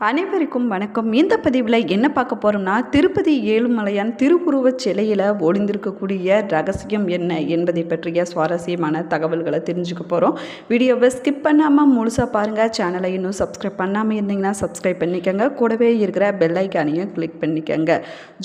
அனைவருக்கும் வணக்கம். இந்த பதிவில் என்ன பார்க்க போகிறோம்னா திருப்பதி ஏழுமலையான் திருவுருவச் சிலையில் ஒளிந்திருக்கக்கூடிய ரகசியம் என்ன என்பதை பற்றிய சுவாரஸ்யமான தகவல்களை தெரிஞ்சுக்க போகிறோம் வீடியோவை ஸ்கிப் பண்ணாமல் முழுசாக பாருங்கள் சேனலை இன்னும் சப்ஸ்கிரைப் பண்ணாமல் இருந்தீங்கன்னா சப்ஸ்கிரைப் பண்ணிக்கோங்க. கூடவே இருக்கிற பெல்லைக்கானையும் கிளிக் பண்ணிக்கோங்க.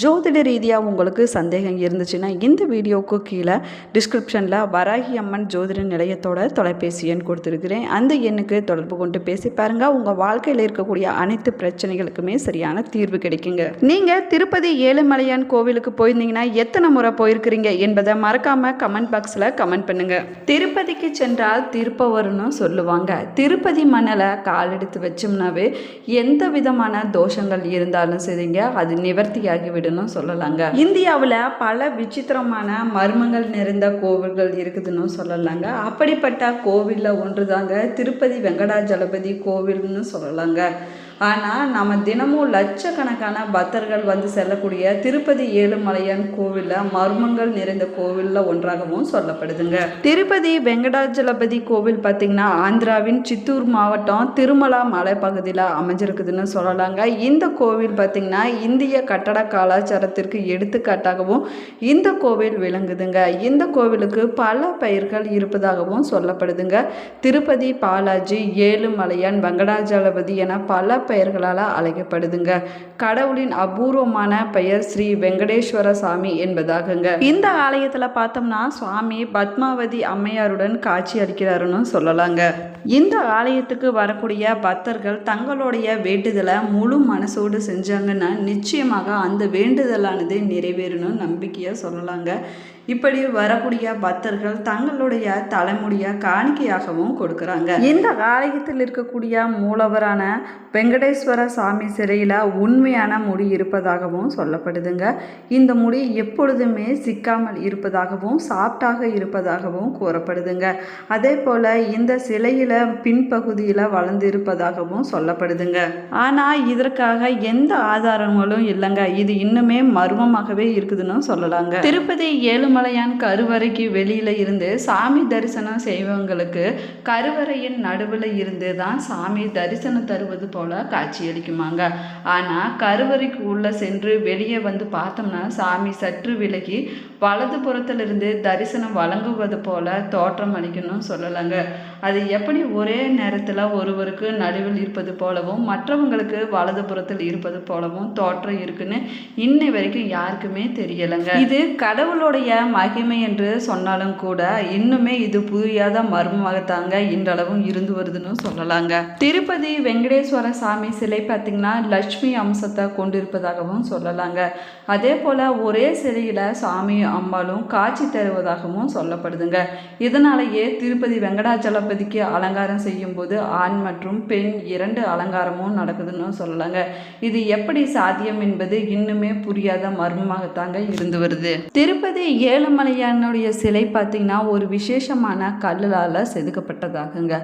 ஜோதிட ரீதியாக உங்களுக்கு சந்தேகம் இருந்துச்சுன்னா இந்த வீடியோவுக்கு கீழே டிஸ்கிரிப்ஷனில் வராகி அம்மன் ஜோதிட நிலையத்தோட தொலைபேசி எண் கொடுத்துருக்கிறேன். அந்த எண்ணுக்கு தொடர்பு கொண்டு பேசி பாருங்கள் உங்கள் வாழ்க்கையில் இருக்கக்கூடிய அனைத்து பிரச்சனைகளுக்குமே சரியான தீர்வு கிடைக்குங்க. நீங்கள் திருப்பதி ஏழுமலையான் கோவிலுக்கு போயிருந்தீங்கன்னா எத்தனை முறை போயிருக்கிறீங்க என்பதை மறக்காம கமெண்ட் பாக்ஸில் கமெண்ட் பண்ணுங்க. திருப்பதிக்கு சென்றால் திருப்பவர்னு சொல்லுவாங்க. திருப்பதி மணலை கால் எடுத்து வச்சோம்னாவே எந்த விதமான தோஷங்கள் இருந்தாலும் சரிங்க அது நிவர்த்தியாகி விடணும் சொல்லலாங்க. இந்தியாவில் பல விசித்திரமான மர்மங்கள் நிறைந்த கோவில்கள் இருக்குதுன்னு சொல்லலாங்க. அப்படிப்பட்ட கோவிலில் ஒன்று தாங்க திருப்பதி வெங்கடாஜலபதி கோவில்னு சொல்லலாங்க. ஆனால் நம்ம தினமும் லட்சக்கணக்கான பக்தர்கள் வந்து செல்லக்கூடிய திருப்பதி ஏழுமலையான் கோவிலில் மர்மங்கள் நிறைந்த கோவிலில் ஒன்றாகவும் சொல்லப்படுதுங்க. திருப்பதி வெங்கடாஜலபதி கோவில் பார்த்திங்கன்னா ஆந்திராவின் சித்தூர் மாவட்டம் திருமலா மலைப்பகுதியில் அமைஞ்சிருக்குதுன்னு சொல்லலாங்க. இந்த கோவில் பார்த்திங்கன்னா இந்திய கட்டட கலாச்சாரத்திற்கு எடுத்துக்காட்டாகவும் இந்த கோவில் விளங்குதுங்க. இந்த கோவிலுக்கு பல பெயர்கள் இருப்பதாகவும் சொல்லப்படுதுங்க. திருப்பதி பாலாஜி ஏழுமலையான் வெங்கடாஜலபதி என பல பெயர்களால் அழைக்கப்படுதுங்க. கடவுளின் அபூர்வமான பெயர் ஸ்ரீ வெங்கடேஸ்வர சாமி என்பதாகுங்க. இந்த ஆலயத்தில் பார்த்தோம்னா சுவாமி பத்மாவதி அம்மையாருடன் காட்சி அளிக்கிறாருன்னு சொல்லலாங்க. இந்த ஆலயத்துக்கு வரக்கூடிய பக்தர்கள் தங்களுடைய வேண்டுதலை முழு மனசோடு செஞ்சாங்கன்னா நிச்சயமாக அந்த வேண்டுதலானது நிறைவேறணும் நம்பிக்கையாக சொல்லலாங்க. இப்படி வரக்கூடிய பக்தர்கள் தங்களுடைய தலைமுடிய காணிக்கையாகவும் கொடுக்குறாங்க. இந்த ஆலயத்தில் இருக்கக்கூடிய மூலவரான வெங்கடேஸ்வர சாமி சிறையில் உண்மையான முடி இருப்பதாகவும் சொல்லப்படுதுங்க. இந்த முடி எப்பொழுதுமே சிக்காமல் இருப்பதாகவும் சாப்டாக இருப்பதாகவும் கூறப்படுதுங்க. அதே போல் இந்த சிலையில் பின்பகுதியில் வளர்ந்து இருப்பதாகவும் சொல்லப்படுதுங்க. ஆனால் இதற்காக எந்த ஆதாரங்களும் இல்லைங்க. இது இன்னுமே மர்மமாகவே இருக்குதுன்னு சொல்லலாங்க. திருப்பதி ஏழுமலையான் கருவறைக்கு வெளியில் இருந்து சாமி தரிசனம் செய்வங்களுக்கு கருவறையின் நடுவில் இருந்து தான் சாமி தரிசனம் தருவது போல காட்சியளிக்குமாங்க. ஆனால் கருவறைக்கு உள்ளே சென்று வெளியே வந்து பார்த்தோம்னா சாமி சற்று விலகி வலது புறத்திலிருந்து தரிசனம் வழங்குவது போல தோற்றம் அளிக்கணும்னு சொல்லலாங்க. அது எப்படி ஒரே நேரத்தில் ஒருவருக்கு நடுவில் இருப்பது போலவும் மற்றவங்களுக்கு வலது புறத்தில் இருப்பது போலவும் தோற்றம் இருக்குன்னு இன்னை வரைக்கும் யாருக்குமே தெரியலைங்க. இது கடவுளுடைய மகிமை என்று சொன்னாலும் கூட இன்னுமே இது புரியாத மர்மமாகத்தாங்க இன்றளவும் இருந்து வருதுன்னு சொல்லலாங்க. திருப்பதி வெங்கடேஸ்வர சாமி சிலை பார்த்திங்கன்னா லட்சுமி அம்சத்தை கொண்டிருப்பதாகவும் சொல்லலாங்க. அதே போல் ஒரே சிலையில் சாமி அம்மாளும் காட்சி தருவதாகவும் சொல்லப்படுதுங்க. இதனாலேயே திருப்பதி வெங்கடாச்சலபதிக்கு அலங்காரம் செய்யும்போது ஆண் மற்றும் பெண் இரண்டு அலங்காரமும் நடக்குதுன்னு சொல்லலாங்க. இது எப்படி சாத்தியம் என்பது இன்னுமே புரியாத மர்மமாகத்தாங்க இருந்து வருது. திருப்பதி ஏழுமலையானுடைய சிலை பார்த்திங்கன்னா ஒரு விசேஷமான கல்லால் செதுக்கப்பட்டதாகுங்க.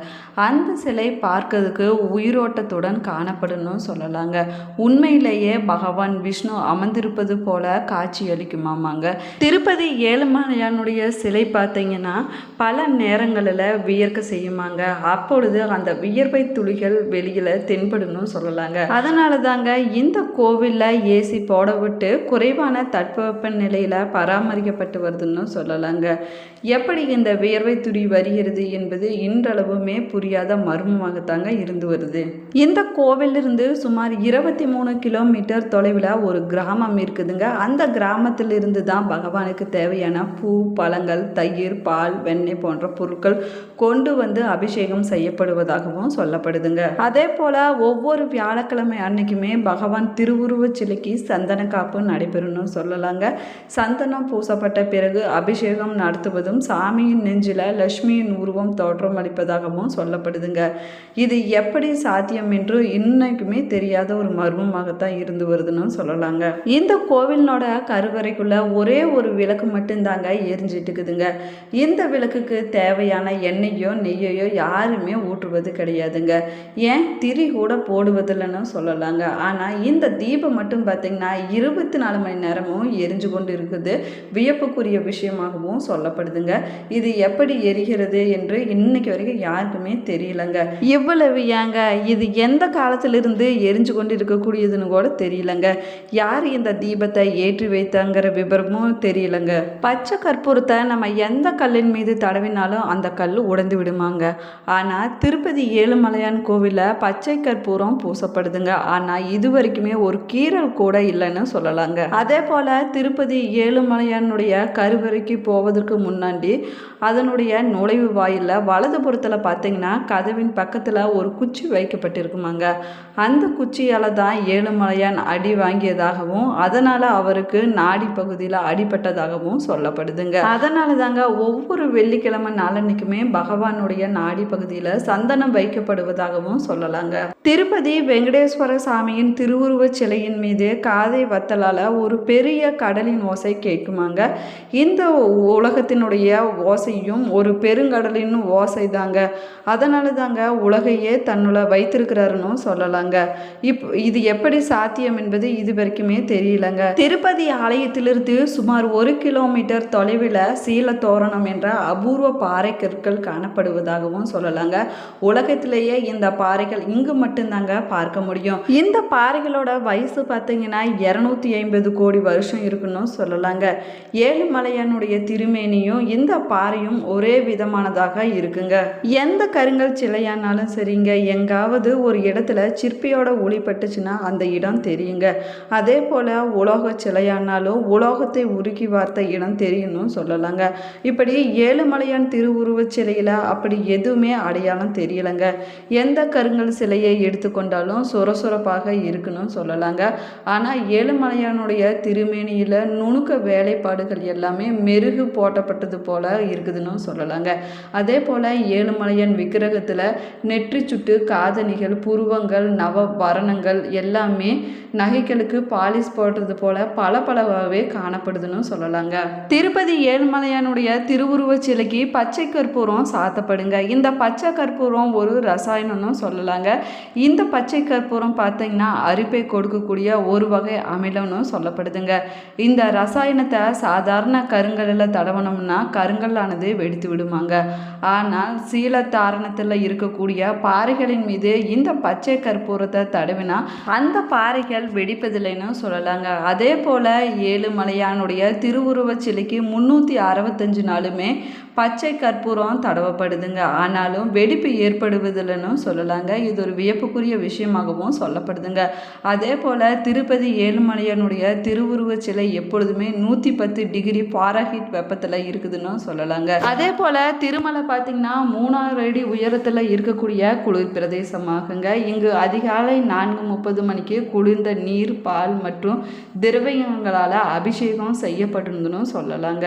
அந்த சிலை பார்க்கறதுக்கு உயிரோட்டத்துடன் காணப்படணும்னு சொல்லலாங்க. உண்மையிலேயே பகவான் விஷ்ணு அமர்ந்திருப்பது போல காட்சி அளிக்குமாமாங்க. திருப்பதி ஏழுமலையானுடைய சிலை பார்த்திங்கன்னா பல நேரங்களில் வியர்க்க செய்யுமாங்க. அப்பொழுது அந்த வியர்வை துளிகள் வெளியில் தென்படணும்னு சொல்லலாங்க. அதனால தாங்க இந்த கோவிலில் ஏசி போட விட்டு குறைவான தட்பவெப்ப நிலையில் பராமரிக்கப்பட்டு வருதுன்னு சொல்லலாங்க. எப்படி இந்த வியர்வை துளி வருகிறது என்பது இன்றளவுமே புரியாத மர்மமாகத்தாங்க இருந்து வருது. இந்த கோவிலிருந்து சுமார் இருபத்தி மூணு கிலோமீட்டர் தொலைவில் ஒரு கிராமம் இருக்குதுங்க. அந்த கிராமத்திலிருந்து தான் பகவானுக்கு தேவையான பூ பழங்கள் தயிர் பால் வெண்ணெய் போன்ற பொருட்கள் கொண்டு வந்து அபிஷேகம் செய்யப்படுவதாகவும் சொல்லப்படுதுங்க. அதே போல் ஒவ்வொரு வியாழக்கிழமை அன்னைக்குமே பகவான் திருவுருவச் சிலைக்கு சந்தன காப்பு நடைபெறும்னு சொல்லலாங்க. சந்தனம் பூசப்பட்ட பிறகு அபிஷேகம் நடத்துவதும் சாமியின் நெஞ்சில் லட்சுமியின் உருவம் தோற்றம் அளிப்பதாகவும் சொல்லப்படுதுங்க. இது எப்படி சாத்தியம் என்று இன்னைக்குமே தெரியாத ஒரு மர்மமாகத்தான் இருந்து வருதுன்னு சொல்லலாங்க. இந்த கோவிலினோட கருவறைக்குள்ள ஒரே ஒரு விளக்கு மட்டும்தாங்க எரிஞ்சிட்டு இருக்குதுங்க இந்த விளக்குக்கு தேவையான எண்ணெயோ நெய்யையோ யாருமே ஊற்றுவது கிடையாதுங்க. ஏன்? திரி கூட போடுவதில்லைன்னு சொல்லலாங்க. ஆனால் இந்த தீபம் மட்டும் பார்த்தீங்கன்னா இருபத்தி நாலு மணி நேரமும் எரிஞ்சு கொண்டு இருக்குது வியப்புக்கு வியப்புக்குரிய விஷயமாகவும் சொல்லப்படுதுங்க. இது எப்படி எரிகிறது என்று இன்னைக்கு வரைக்கும் யாருக்குமே தெரியலங்க. இவ்வளவு ஏங்க? இது எந்த காலத்திலிருந்து எரிஞ்சு கொண்டு இருக்கக்கூடியதுன்னு கூட தெரியலங்க. யார் இந்த தீபத்தை ஏற்றி வைத்தாங்கிற விபரமும் தெரியலங்க. பச்சை கற்பூரத்தை நம்ம எந்த கல்லின் மீது தடவினாலும் அந்த கல் உடைந்து விடுமாங்க. ஆனால் திருப்பதி ஏழுமலையான் கோவிலில் பச்சை கற்பூரம் பூசப்படுதுங்க. ஆனால் இது வரைக்குமே ஒரு கீறல் கூட இல்லைன்னு சொல்லலாங்க. அதே போல் திருப்பதி ஏழுமலையானுடைய கருவறைக்கு போவதற்கு முன்னாடி அதனுடைய நுழைவு வாயிலில் வலதுபுறத்தில் பார்த்தீங்கன்னா கதவின் பக்கத்தில் ஒரு குச்சி வைக்கப்பட்டிருக்குமாங்க. அந்த குச்சியால் தான் ஏழுமலையான் அடி வாங்கியதாகவும் அதனால் அவருக்கு நாடி பகுதியில் அடிபட்டதாகவும் சொல்லப்படுதுங்க. அதனால தாங்க ஒவ்வொரு வெள்ளிக்கிழமை நாளன்னைக்குமே பகவானுடைய நாடி பகுதியில் சந்தனம் வைக்கப்படுவதாகவும் சொல்லலாங்க. திருப்பதி வெங்கடேஸ்வர சாமியின் திருவுருவச் சிலையின் மீது காதை வத்தலால் ஒரு பெரிய கடலின் ஓசை கேட்குமாங்க. இந்த உலகத்தினுடைய ஓசையும் ஒரு பெருங்கடலின் ஓசை தாங்க அதனால தாங்க உலகையே தன்னுள்ள வைத்திருக்கிறாருன்னு சொல்லலாங்க. இப் இது எப்படி சாத்தியம் என்பது இது வரைக்குமே தெரியலங்க. திருப்பதி ஆலயத்திலிருந்து சுமார் ஒரு கிலோமீட்டர் தொலைவில் சீல தோரணம் என்ற அபூர்வ பாறை கற்கள் காணப்படுவதாகவும் சொல்லலாங்க. உலகத்திலேயே இந்த பாறைகள் இங்கு மட்டும்தாங்க பார்க்க முடியும். இந்த பாறைகளோட வயசு பார்த்தீங்கன்னா இரநூத்தி ஐம்பது கோடி வருஷம் இருக்குன்னு சொல்லலாங்க. ஏழு ஏழுமலையானுடைய திருமேனியும் இந்த பாறையும் ஒரே விதமானதாக இருக்குங்க. எந்த கருங்கல் சிலையானாலும் சரிங்க. எங்காவது ஒரு இடத்துல சிற்பியோட ஒளி பட்டுச்சுன்னா அந்த இடம் தெரியுங்க. அதே போல் உலோக சிலையானாலும் உலோகத்தை உருக்கி வார்த்த இடம் தெரியணும்னு சொல்லலாங்க. இப்படி ஏழுமலையான் திருவுருவச் சிலையில் அப்படி எதுவுமே அடையாளம் தெரியலைங்க. எந்த கருங்கல் சிலையை எடுத்துக்கொண்டாலும் சொர சொரப்பாக இருக்குன்னு சொல்லலாங்க. ஆனால் ஏழுமலையானுடைய திருமேனியில் நுணுக்க வேலைப்பாடுகள் எல்லாமே மெருகு போட்டப்பட்டது போல இருக்குதுன்னு சொல்லலாங்க. அதே போல் ஏழுமலையான் விக்கிரகத்தில் நெற்றி சுட்டு காதணிகள் புருவங்கள் நவ வரணங்கள் எல்லாமே நகைகளுக்கு பாலிஷ் போடுறது போல பல பலவாகவே காணப்படுதுன்னு சொல்லலாங்க. திருப்பதி ஏழுமலையானுடைய திருவுருவச் சிலைக்கு பச்சை கற்பூரம் சாத்தப்படுங்க. இந்த பச்சை கற்பூரம் ஒரு ரசாயனம்னு சொல்லலாங்க. இந்த பச்சை கற்பூரம் பார்த்தீங்கன்னா அரிப்பை கொடுக்கக்கூடிய ஒரு வகை அமிலம்னு சொல்லப்படுதுங்க. இந்த ரசாயனத்தை சாதாரண கருங்கல்லில் தடவனோம்னா கருங்கல்லானது வெடித்து விடுமாங்க. ஆனால் சீல தாரணத்தில் இருக்கக்கூடிய பாறைகளின் மீது இந்த பச்சை கற்பூரத்தை தடவினா அந்த பாறைகள் வெடிப்பதில்லைன்னு சொல்லலாங்க. அதே போல் ஏழுமலையானுடைய திருவுருவச் சிலைக்கு முந்நூற்றி அறுபத்தஞ்சு நாளுமே பச்சை கற்பூரம் தடவப்படுதுங்க. ஆனாலும் வெடிப்பு ஏற்படுவதில்லைன்னு சொல்லலாங்க. இது ஒரு வியப்புக்குரிய விஷயமாகவும் சொல்லப்படுதுங்க. அதே போல் திருப்பதி ஏழுமலையனுடைய திருவுருவச் சிலை எப்பொழுதுமே நூற்றி பத்து டிகிரி பாராஹீட் வெப்பத்தில் இருக்குதுன்னு சொல்லலாங்க. அதே போல் திருமலை பார்த்திங்கன்னா மூணாறு அடி உயரத்தில் இருக்கக்கூடிய குளிர் பிரதேசமாகுங்க. இங்கு அதிகாலை நான்கு முப்பது மணிக்கு குளிர்ந்த நீர் பால் மற்றும் திரவியங்களால் அபிஷேகம் செய்யப்பட்டிருந்துன்னு சொல்லலாங்க.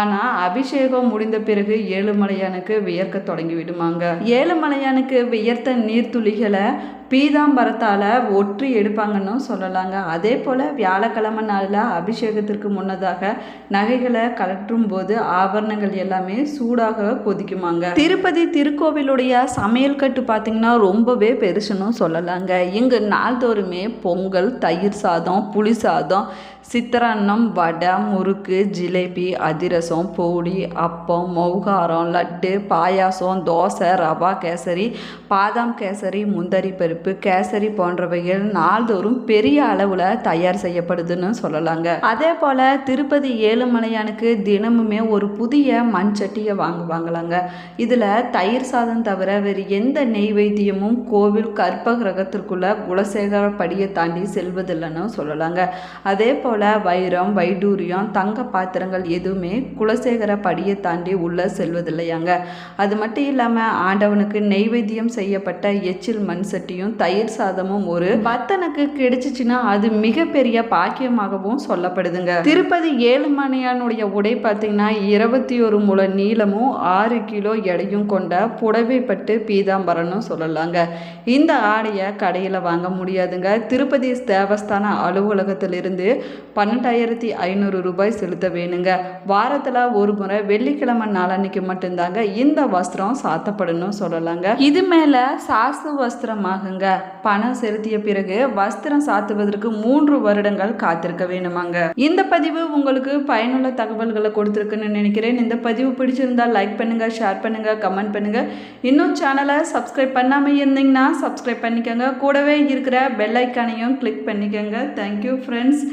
ஆனால் அபிஷேகம் முடிந்த பிறகு ஏழுமலையானுக்கு வியர்க்க தொடங்கி விடுமாங்க ஏழுமலையானுக்கு வியர்த்த நீர்த்துளிகளை பீதாம்பரத்தால் ஒற்றி எடுப்பாங்கன்னு சொல்லலாங்க. அதே போல் வியாழக்கிழமை நாளில் அபிஷேகத்திற்கு முன்னதாக நகைகளை கலற்றும் போது ஆபரணங்கள் எல்லாமே சூடாக கொதிக்குமாங்க. திருப்பதி திருக்கோவிலுடைய சமையல் கட்டு பார்த்திங்கன்னா ரொம்பவே பெருசுன்னு சொல்லலாங்க. இங்கு நாள்தோறுமே பொங்கல் தயிர் சாதம் புளி சாதம் சித்திரான்னம் வடை முறுக்கு ஜிலேபி அதிரசம் பொடி அப்பம் மௌகாரம் லட்டு பாயாசம் தோசை ரவா கேசரி பாதாம் கேசரி முந்தரி பருப்பு கேசரி போன்றவைகள் நாள்தோறும் பெரிய அளவில் தயார் செய்யப்படுதுன்னு சொல்லலாங்க. அதே போல் திருப்பதி ஏழுமலையானுக்கு தினமுமே ஒரு புதிய மண் சட்டியை வாங்குவாங்களாங்க. இதில் தயிர் சாதம் தவிர வேறு எந்த நெய்வேத்தியமும் கோவில் கற்ப கிரகத்திற்குள்ள குலசேகர படியை தாண்டி செல்வதில்லைன்னு சொல்லலாங்க. அதே போல் வைரம் வைடூரியம் தங்க பாத்திரங்கள் எதுவுமே குலசேகர படியை தாண்டி உள்ள செல்வதில்லையாங்க. அது மட்டும் இல்லாமல் ஆண்டவனுக்கு நெய்வேத்தியம் செய்யப்பட்ட எச்சில் மண் சட்டியும் தயிர் சாதமும் ஒரு பக்தனுக்கு கிடைச்சிச்சுன்னா அது மிகப்பெரிய பாக்கியமாகவும் சொல்லப்படுதுங்க. திருப்பதி ஏழுமலையானுடைய உடை பார்த்தீங்கன்னா இருபத்தி ஒரு முழ நீளமும் ஆறு கிலோ எடையும் கொண்ட புடவைப்பட்டு பீதாம்பரம்னு சொல்லலாங்க. இந்த ஆடையை கடையில் வாங்க முடியாதுங்க. திருப்பதி தேவஸ்தான அலுவலகத்திலிருந்து பன்னெண்டாயிரத்தி ஐநூறு ரூபாய் செலுத்த வேணுங்க. வாரத்தில் ஒரு முறை வெள்ளிக்கிழமை நாளன்னைக்கு மட்டும்தாங்க இந்த வஸ்திரம் சாத்தப்படணும் சொல்லலாங்க. இது மேலே சாசு வஸ்திரமாகுங்க. வேணுமாங்க பணம் செலுத்திய பிறகு வஸ்திரம் சாத்துவதற்கு மூன்று வருடங்கள் காத்திருக்க வேணுமாங்க இந்த பதிவு உங்களுக்கு பயனுள்ள தகவல்களை கொடுத்துருக்குன்னு நினைக்கிறேன். இந்த பதிவு பிடிச்சிருந்தா லைக் பண்ணுங்க ஷேர் பண்ணுங்க கமெண்ட் பண்ணுங்க. இன்னும் சேனலை சப்ஸ்கிரைப் பண்ணாம இருந்தீங்கன்னா சப்ஸ்கிரைப் பண்ணிக்கோங்க. கூடவே இருக்கிற பெல் ஐக்கானையும் கிளிக் பண்ணிக்கோங்க. Thank you friends